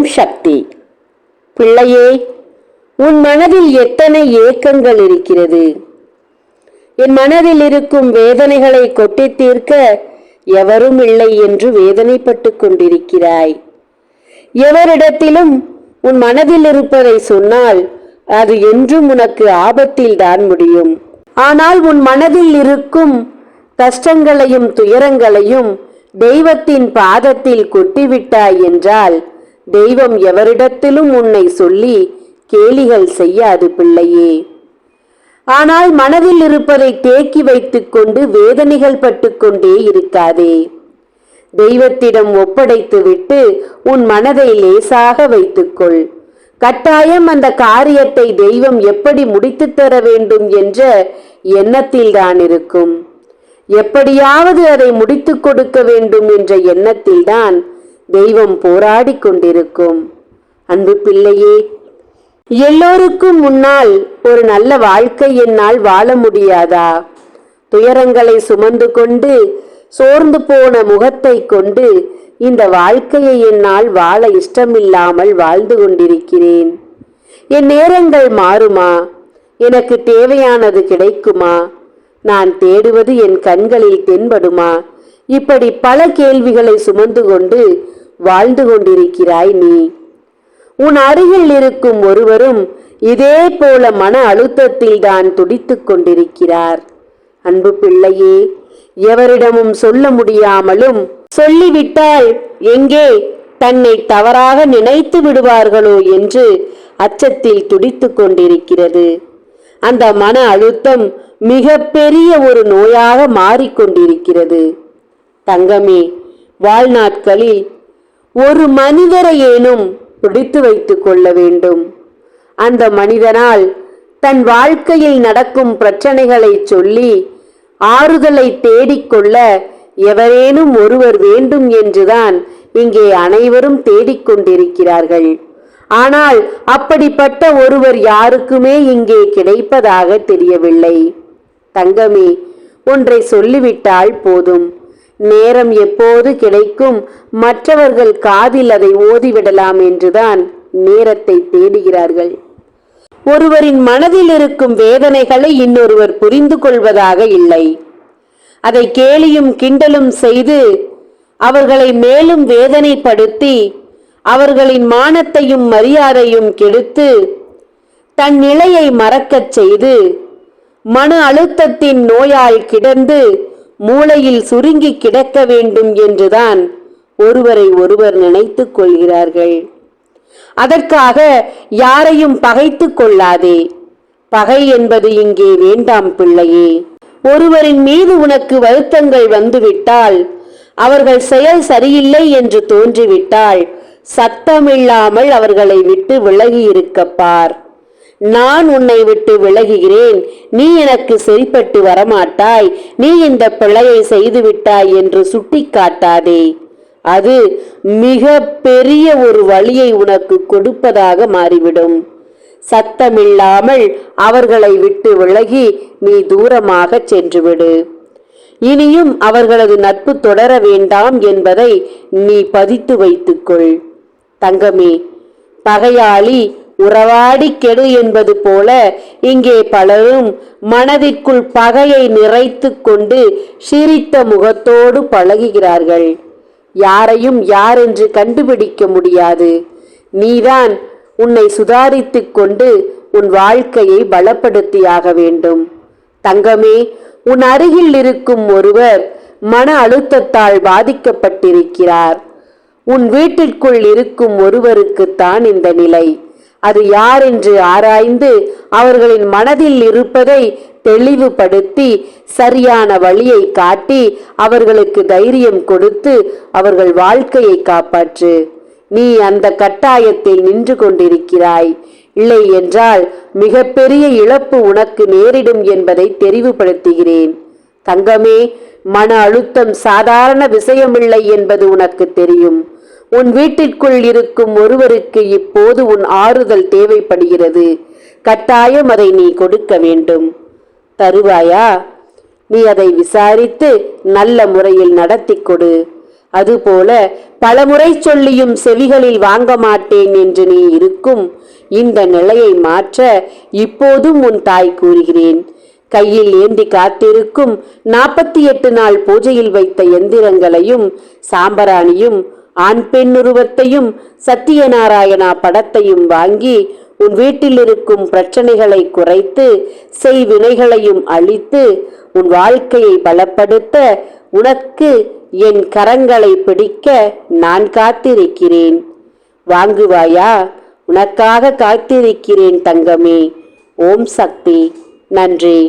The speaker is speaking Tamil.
ஓம் சக்தி. பிள்ளையே உன் மனதில் எத்தனை ஏக்கங்கள் இருக்கிறது? என் மனதில் இருக்கும் வேதனைகளை கொட்டி தீர்க்க எவரும் இல்லை என்று வேதனைப்பட்டு கொண்டிருக்கிறாய். எவரிடத்திலும் உன் மனதில் இருப்பதை சொன்னால் அது என்றும் உனக்கு ஆபத்தில் தான் முடியும். ஆனால் உன் மனதில் இருக்கும் கஷ்டங்களையும் துயரங்களையும் தெய்வத்தின் பாதத்தில் கொட்டிவிட்டாய் என்றால் தெய்வம் எவரிடத்திலும் உன்னை சொல்லி கேலிகள் செய்யாது பிள்ளையே. ஆனால் மனதில் இருப்பதை தேக்கி வைத்துக்கொண்டு வேதனைகள் பட்டுக்கொண்டே இருக்காதே. தெய்வத்திடம் ஒப்படைத்துவிட்டு உன் மனதை லேசாக வைத்துக்கொள். கட்டாயம் அந்த காரியத்தை தெய்வம் எப்படி முடித்துத் தர வேண்டும் என்ற எண்ணத்தில்தான் இருக்கும். எப்படியாவது அதை முடித்துக் கொடுக்க வேண்டும் என்ற எண்ணத்தில்தான் தெய்வம் போராடி கொண்டிருக்கும். அன்பு பிள்ளையே எல்லோருக்கும் முன்னால் ஒரு நல்ல வாழ்க்கை என்னால் வாழ முடியாதா? துயரங்களை சுமந்து கொண்டு சோர்ந்து போன முகத்தை கொண்டு இந்த வாழ்க்கையை என்னால் வாழ இஷ்டமில்லாமல் வாழ்ந்து கொண்டிருக்கிறேன். என் நேரங்கள் மாறுமா? எனக்கு தேவையானது கிடைக்குமா? நான் தேடுவது என் கண்களில் தென்படுமா? இப்படி பல கேள்விகளை சுமந்து கொண்டு வாழ்ந்து கொண்டிருக்கிறாய் நீ. உன் அருகில் இருக்கும் ஒருவரும் இதே போல மன அழுத்தத்தில் தான் துடித்துக் கொண்டிருக்கிறார். அன்பு பிள்ளையே எவரிடமும் சொல்ல முடியாமலும் சொல்லிவிட்டால் எங்கே தன்னை தவறாக நினைத்து விடுவார்களோ என்று அச்சத்தில் துடித்துக் கொண்டிருக்கிறது. அந்த மன அழுத்தம் மிக பெரிய ஒரு நோயாக மாறிக்கொண்டிருக்கிறது தங்கமே வாழ்நாட்களில் ஒரு மனிதரையேனும் பிடித்து வைத்துக் கொள்ள வேண்டும். அந்த மனிதனால் தன் வாழ்க்கையில் நடக்கும் பிரச்சனைகளை சொல்லி ஆறுதலை தேடிக்கொள்ள எவரேனும் ஒருவர் வேண்டும் என்றுதான் இங்கே அனைவரும் தேடிக்கொண்டிருக்கிறார்கள் ஆனால் அப்படிப்பட்ட ஒருவர் யாருக்குமே இங்கே கிடைப்பதாக தெரியவில்லை. தங்கமே ஒன்றை சொல்லிவிட்டால் போதும். நேரம் எப்போது கிடைக்கும்? மற்றவர்கள் காதில் அதை ஓதிவிடலாம் என்றுதான் நேரத்தை தேடுகிறார்கள். ஒருவரின் மனதில் இருக்கும் வேதனைகளை இன்னொருவர் புரிந்து கொள்வதாக இல்லை. அதை கேலியும் கிண்டலும் செய்து அவர்களை மேலும் வேதனைப்படுத்தி அவர்களின் மானத்தையும் மரியாதையும் கெடுத்து தன் நிலையை மறக்கச் செய்து மன அழுத்தத்தின் நோயால் கிடந்து மூளையில் சுருங்கி கிடக்க வேண்டும் என்றுதான் ஒருவரை ஒருவர் நினைத்துக் கொள்கிறார்கள். அதற்காக யாரையும் பகைத்துக் கொள்ளாதே. பகை என்பது இங்கே வேண்டாம் பிள்ளையே. ஒருவரின் மீது உனக்கு வருத்தங்கள் வந்துவிட்டால் அவர்கள் செயல் சரியில்லை என்று தோன்றிவிட்டால் சத்தமில்லாமல் அவர்களை விட்டு விலகி இருக்கப்பார் நான் உன்னை விட்டு விலகுகிறேன். நீ எனக்கு சரிப்பட்டு வரமாட்டாய். நீ இந்த பிழையை செய்துவிட்டாய் என்று சுட்டிக்காட்டாதே. அது மிக பெரிய ஒரு வழியை உனக்கு கொடுப்பதாக மாறிவிடும். சத்தமில்லாமல் அவர்களை விட்டு விலகி நீ தூரமாக சென்றுவிடு. இனியும் அவர்களது நட்பு தொடர வேண்டாம் என்பதை நீ பதித்து வைத்துக்கொள். தங்கமே பகையாளி உறவாடி கெடு என்பது போல இங்கே பலரும் மனதிற்குள் பகையை நிறைத்து கொண்டு சிரித்த முகத்தோடு பழகுகிறார்கள். யாரையும் யார் என்று கண்டுபிடிக்க முடியாது. நீதான் உன்னை சுதாரித்து கொண்டு உன் வாழ்க்கையை பலப்படுத்தியாக வேண்டும். தங்கமே உன் அருகில் இருக்கும் ஒருவர் மன அழுத்தத்தால் பாதிக்கப்பட்டிருக்கிறார். உன் வீட்டிற்குள் இருக்கும் ஒருவருக்குத்தான் இந்த நிலை. அது யார் என்று ஆராய்ந்து அவர்களின் மனதில் இருப்பதை தெளிவுபடுத்தி சரியான வழியை காட்டி அவர்களுக்கு தைரியம் கொடுத்து அவர்கள் வாழ்க்கையை காப்பாற்று. நீ அந்த கட்டாயத்தில் நின்று கொண்டிருக்கிறாய். இல்லை என்றால் மிகப்பெரிய இழப்பு உனக்கு நேரிடும் என்பதை தெரிவுபடுத்துகிறேன். தங்கமே மன அழுத்தம் சாதாரண விஷயமில்லை என்பது உனக்கு தெரியும். உன் வீட்டிற்குள் இருக்கும் ஒருவருக்கு இப்போது உன் ஆறுதல் தேவைப்படுகிறது. கட்டாயம் அதை நீ கொடுக்க வேண்டும். தருவாயா? நீ அதை விசாரித்து நல்ல முறையில் நடத்தி கொடு. அதுபோல பலமுறை சொல்லியும் செவிகளில் வாங்க மாட்டேன் என்று நீ இருக்கும் இந்த நிலையை மாற்ற இப்போதும் உன் தாய் கூறுகிறேன். கையில் ஏந்தி காத்திருக்கும் நாற்பத்தி எட்டு நாள் பூஜையில் வைத்த எந்திரங்களையும் சாம்பராணியும் ஆண் பெண் உருவத்தையும் சத்தியநாராயணா படத்தையும் வாங்கி உன் வீட்டில் இருக்கும் பிரச்சனைகளை குறைத்து செய்வினைகளையும் அழித்து உன் வாழ்க்கையை பலப்படுத்த உனக்கு என் கரங்களை பிடிக்க நான் காத்திருக்கிறேன். வாங்குவாயா? உனக்காக காத்திருக்கிறேன் தங்கமே. ஓம் சக்தி. நன்றி.